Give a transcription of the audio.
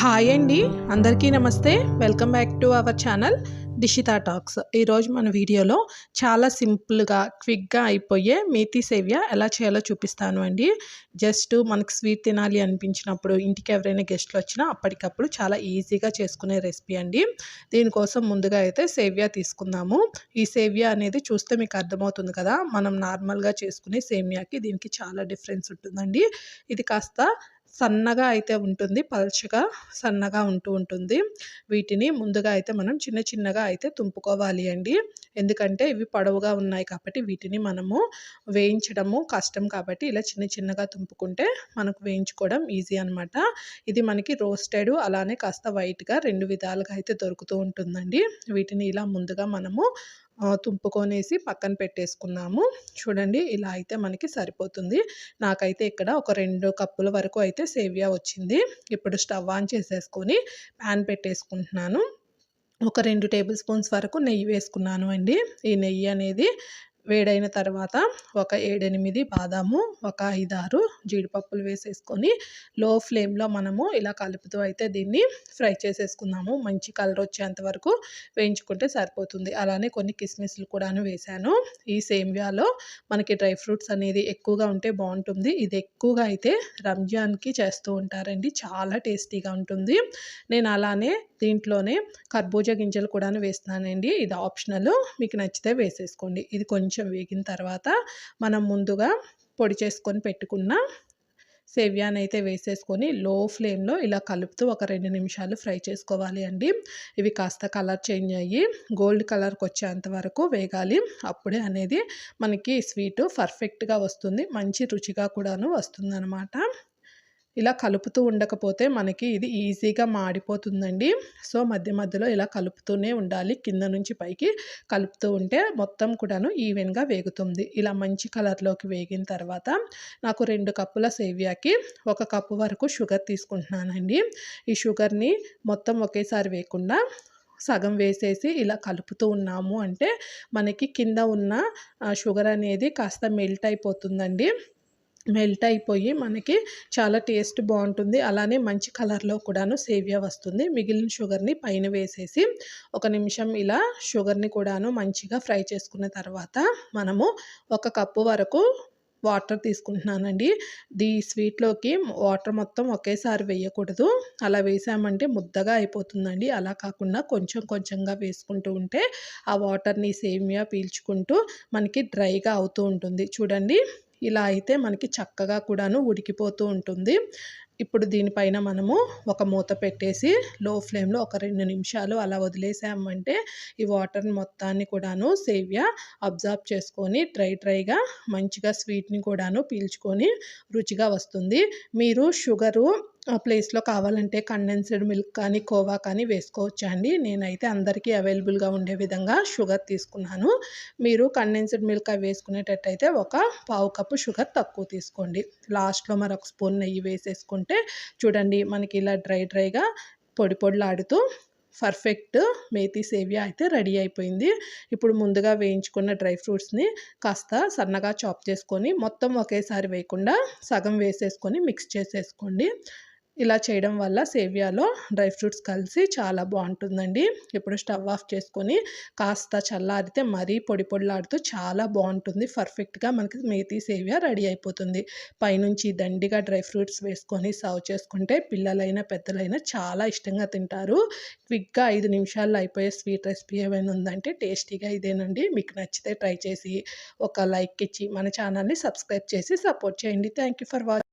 Hi అండి అందరికీ నమస్తే. Welcome back to our channel Dishita talks ఈరోజు మన వీడియోలో చాలా సింపుల్గా క్విక్గా అయిపోయే మేతి సేవ్య ఎలా చేయాలో చూపిస్తాను అండి. జస్ట్ మనకు స్వీట్ తినాలి అనిపించినప్పుడు ఇంటికి ఎవరైనా గెస్ట్లు వచ్చినా అప్పటికప్పుడు చాలా ఈజీగా చేసుకునే రెసిపీ అండి. దీనికోసం ముందుగా అయితే సేవ్య తీసుకుందాము. ఈ సేవ్య అనేది చూస్తే మీకు అర్థమవుతుంది కదా మనం నార్మల్గా చేసుకునే సేమియాకి దీనికి చాలా డిఫరెన్స్ ఉంటుందండి. ఇది కాస్త సన్నగా అయితే ఉంటుంది పల్చగా సన్నగా ఉంటూ ఉంటుంది. వీటిని ముందుగా అయితే మనం చిన్న చిన్నగా అయితే తుంపుకోవాలి అండి. ఎందుకంటే ఇవి పొడవుగా ఉన్నాయి కాబట్టి వీటిని మనము వేయించడము కష్టం కాబట్టి ఇలా చిన్న చిన్నగా తుంపుకుంటే మనకు వేయించుకోవడం ఈజీ అనమాట ఇది మనకి రోస్టెడ్ అలానే కాస్త వైట్గా రెండు విధాలుగా అయితే దొరుకుతూ ఉంటుందండి. వీటిని ఇలా ముందుగా మనము తుంపుకొనేసి పక్కన పెట్టేసుకున్నాము. చూడండి ఇలా అయితే మనకి సరిపోతుంది. నాకైతే ఇక్కడ ఒక రెండు కప్పుల వరకు అయితే సేవియా వచ్చింది. ఇప్పుడు స్టవ్ ఆన్ చేసేసుకొని ప్యాన్ పెట్టేసుకుంటున్నాను. ఒక రెండు టేబుల్ స్పూన్స్ వరకు నెయ్యి వేసుకున్నాను అండి. ఈ నెయ్యి అనేది వేడైన తర్వాత ఒక ఏడెనిమిది బాదాము ఒక ఐదారు జీడిపప్పులు వేసేసుకొని లో ఫ్లేమ్లో మనము ఇలా కలుపుతూ అయితే దీన్ని ఫ్రై చేసేసుకుందాము. మంచి కలర్ వచ్చేంత వరకు వేయించుకుంటే సరిపోతుంది. అలానే కొన్ని కిస్మిస్లు కూడాను వేశాను. ఈ సేమియాలో మనకి డ్రై ఫ్రూట్స్ అనేది ఎక్కువగా ఉంటే బాగుంటుంది. ఇది ఎక్కువగా అయితే రంజాన్కి చేస్తూ ఉంటారండి. చాలా టేస్టీగా ఉంటుంది. నేను అలానే దీంట్లోనే కర్బూజా గింజలు కూడా వేస్తున్నానండి. ఇది ఆప్షనల్. మీకు నచ్చితే వేసేసుకోండి. ఇది కొంచెం కొంచెం వేగిన తర్వాత మనం ముందుగా పొడి చేసుకొని పెట్టుకున్న సేవ్యాన్ అయితే వేసేసుకొని లో ఫ్లేమ్లో ఇలా కలుపుతూ ఒక రెండు నిమిషాలు ఫ్రై చేసుకోవాలి అండి. ఇవి కాస్త కలర్ చేంజ్ అయ్యి గోల్డ్ కలర్కి వచ్చేంత వరకు వేగాలి. అప్పుడే అనేది మనకి స్వీటు పర్ఫెక్ట్గా వస్తుంది. మంచి రుచిగా కూడాను వస్తుందన్నమాట. ఇలా కలుపుతూ ఉండకపోతే మనకి ఇది ఈజీగా మాడిపోతుందండి. సో మధ్య మధ్యలో ఇలా కలుపుతూనే ఉండాలి. కింద నుంచి పైకి కలుపుతూ ఉంటే మొత్తం కూడాను ఈవెన్గా వేగుతుంది. ఇలా మంచి కలర్లోకి వేగిన తర్వాత నాకు రెండు కప్పుల సేవియాకి ఒక కప్పు వరకు షుగర్ తీసుకుంటున్నానండి. ఈ షుగర్ని మొత్తం ఒకేసారి వేయకుండా సగం వేసేసి ఇలా కలుపుతూ ఉన్నాము అంటే మనకి కింద ఉన్న షుగర్ అనేది కాస్త మెల్ట్ అయిపోతుందండి. మెల్ట్ అయిపోయి మనకి చాలా టేస్ట్ బాగుంటుంది. అలానే మంచి కలర్లో కూడాను సేవియా వస్తుంది. మిగిలిన షుగర్ని పైన వేసేసి ఒక నిమిషం ఇలా షుగర్ని కూడాను మంచిగా ఫ్రై చేసుకున్న తర్వాత మనము ఒక కప్పు వరకు వాటర్ తీసుకుంటున్నానండి. దీ స్వీట్లోకి వాటర్ మొత్తం ఒకేసారి వేయకూడదు. అలా వేసామంటే ముద్దగా అయిపోతుందండి. అలా కాకుండా కొంచెం కొంచెంగా వేసుకుంటూ ఉంటే ఆ వాటర్ని సేమియా పీల్చుకుంటూ మనకి డ్రైగా అవుతూ ఉంటుంది. చూడండి. ఇలా అయితే మనకి చక్కగా కూడాను ఉడికిపోతూ ఉంటుంది. ఇప్పుడు దీనిపైన మనము ఒక మూత పెట్టేసి లో ఫ్లేమ్లో ఒక రెండు నిమిషాలు అలా వదిలేసామంటే ఈ వాటర్ని మొత్తాన్ని కూడాను సేవ్య అబ్జర్వ్ చేసుకొని డ్రై డ్రైగా మంచిగా స్వీట్ని కూడాను పీల్చుకొని రుచిగా వస్తుంది. మీరు షుగరు ఆ ప్లేస్లో కావాలంటే కండెన్స్డ్ మిల్క్ కానీ కోవా కానీ వేసుకోవచ్చు అండి నేనైతే అందరికీ అవైలబుల్గా ఉండే విధంగా షుగర్ తీసుకున్నాను. మీరు కండెన్స్డ్ మిల్క్ అవి వేసుకునేటట్టయితే ఒక పావు కప్పు షుగర్ తక్కువ తీసుకోండి. లాస్ట్లో మరొక స్పూన్ నెయ్యి వేసేసుకుంటే చూడండి మనకి ఇలా డ్రై డ్రైగా పొడి పొడిలాడుతూ పర్ఫెక్ట్ మేతి సేవియా అయితే రెడీ అయిపోయింది. ఇప్పుడు ముందుగా వేయించుకున్న డ్రై ఫ్రూట్స్ని కాస్త సన్నగా చాప్ చేసుకొని మొత్తం ఒకేసారి వేయకుండా సగం వేసేసుకొని మిక్స్ చేసేసుకోండి. ఇలా చేయడం వల్ల సేవియాలో డ్రై ఫ్రూట్స్ కలిసి చాలా బాగుంటుందండి. ఇప్పుడు స్టవ్ ఆఫ్ చేసుకొని కాస్త చల్లారితే మరీ పొడి పొడిలాడుతూ చాలా బాగుంటుంది. పర్ఫెక్ట్గా మనకి మేతి సేవియా రెడీ అయిపోతుంది. పైనుంచి దండిగా డ్రై ఫ్రూట్స్ వేసుకొని సర్వ్ చేసుకుంటే పిల్లలైనా పెద్దలైనా చాలా ఇష్టంగా తింటారు. క్విక్గా ఐదు నిమిషాల్లో అయిపోయే స్వీట్ రెసిపీ ఏమైనా ఉందంటే టేస్టీగా ఇదేనండి. మీకు నచ్చితే ట్రై చేసి ఒక లైక్ ఇచ్చి మన ఛానల్ని సబ్స్క్రైబ్ చేసి సపోర్ట్ చేయండి. Thank you for watching